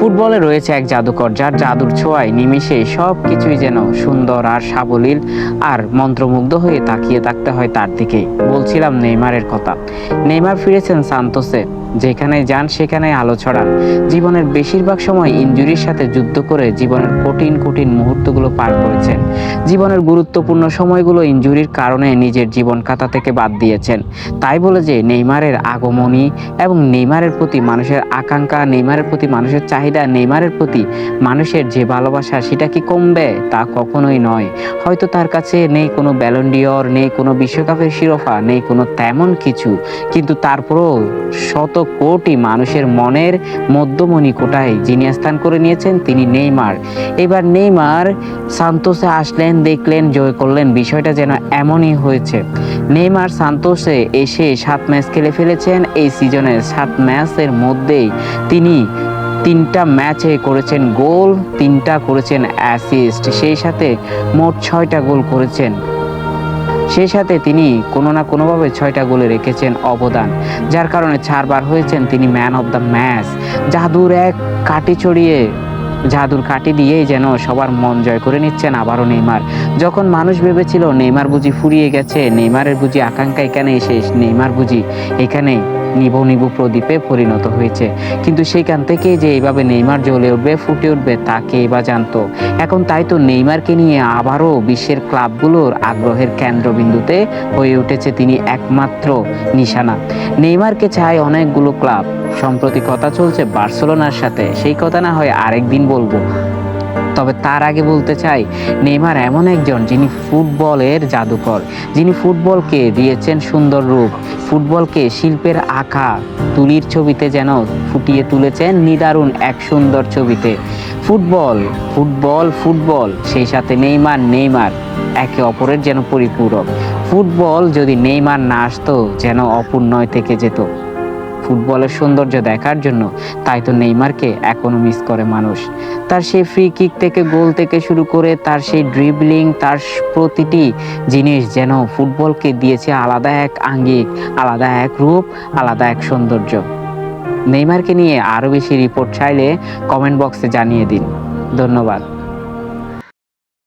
ফুটবলে রয়েছে এক জাদুকর, যার জাদুর ছোঁয়ায় নিমিশে সব কিছুই যেন সুন্দর আর সাবলীল আর মন্ত্রমুগ্ধ হয়ে তাকিয়ে থাকতে হয় তার দিকে। বলছিলাম নেইমারের কথা। নেইমার ফিরেছেন সান্তোসে। যেখানে যান সেখানে আলো ছড়ান। জীবনের বেশিরভাগ সময় ইনজুরির সাথে যুদ্ধ করে জীবনের কঠিন কঠিন মুহূর্তগুলো পার করেছেন। জীবনের গুরুত্বপূর্ণ সময়গুলো ইনজুরির কারণে নিজের জীবন কাতা থেকে বাদ দিয়েছেন। তাই বলে যে নেইমারের আগমনী এবং নেইমারের প্রতি মানুষের আকাঙ্ক্ষা, নেইমারের প্রতি মানুষের চাহিদা, নেইমারের প্রতি মানুষের যে ভালোবাসা, সেটা কি কমবে? তা কখনোই নয়। হয়তো তার কাছে নেই কোনো ব্যালন্ডিয়র নেই কোনো বিশ্বকাপের শিরোপা, নেই কোনো তেমন কিছু, কিন্তু তারপরও শত কোটি মানুষের মনের মধ্যমণি কোটায় যিনি স্থান করে নিয়েছেন তিনি নেইমার। এবার নেইমার সান্তোসে আসলেন, দেখলেন, জয় করলেন, বিষয়টা যেন এমনই হয়েছে। নেইমার সান্তোসে এসে সাত ম্যাচ খেলে ফেলেছেন, এই সিজনের সাত ম্যাচের মধ্যেই তিনি তিনটা ম্যাচে করেছেন গোল, তিনটা করেছেন অ্যাসিস্ট, সেই সাথে মোট ছয়টা গোল করেছেন। সেই সাথে তিনি কোনো না কোনোভাবে ছয়টা গোলে রেখেছেন অবদান, যার কারণে চারবার হয়েছেন তিনি ম্যান অব দ্য ম্যাচ জাদুর এক কাটি ছড়িয়ে জাদুর কাটি দিয়েই যেন সবার মন জয় করে নিচ্ছেন আবারও নেইমার। যখন মানুষ ভেবেছিল নেইমার বুঝি ফুরিয়ে গেছে, নেইমারের বুঝি আকাঙ্ক্ষা এখানে শেষ? নেইমার বুঝি এখানে নিবু নিবু প্রদীপে পরিণত হয়েছে। কিন্তু সেইখান থেকে যে এইভাবে নেইমার জ্বলে উঠবে, ফুটে উঠবে, তা কে বা জানতো? এখন তাই তো নেইমারকে নিয়ে আবারও বিশ্বের ক্লাবগুলোর আগ্রহের কেন্দ্রবিন্দুতে হয়ে উঠেছে তিনি একমাত্র নিশানা। নেইমারকে চায় অনেকগুলো ক্লাব। সম্প্রতি কথা চলছে বার্সেলোনার সাথে। সেই কথা না হয় আরেকদিন বলব। তবে তার আগে বলতে চাই, নেইমার এমন একজন যিনি ফুটবলের জাদুকর, যিনি ফুটবলকে দিয়েছেন সুন্দর রূপ, ফুটবলকে শিল্পের আঁকা, তুলির ছবিতে যেন ফুটিয়ে তুলেছেন নিদারুণ এক সুন্দর ছবিতে। ফুটবল ফুটবল ফুটবল, সেই সাথে নেইমার নেইমার, একে অপরের যেন পরিপূরক। ফুটবল যদি নেইমার না আসতো, যেন অপূর্ণয় থেকে যেত। ফুটবলের সৌন্দর্য দেখার জন্য, তাই তো নেইমারকে এখনও মিস করে মানুষ। তার সেই ফ্রি কিক থেকে গোল থেকে শুরু করে তার সেই ড্রিবলিং তার প্রতিটি জিনিস যেন ফুটবলকে দিয়েছে আলাদা এক আঙ্গিক, আলাদা এক রূপ, আলাদা এক সৌন্দর্য। নেইমারকে নিয়ে আরও বেশি রিপোর্ট চাইলে কমেন্ট বক্সে জানিয়ে দিন। ধন্যবাদ।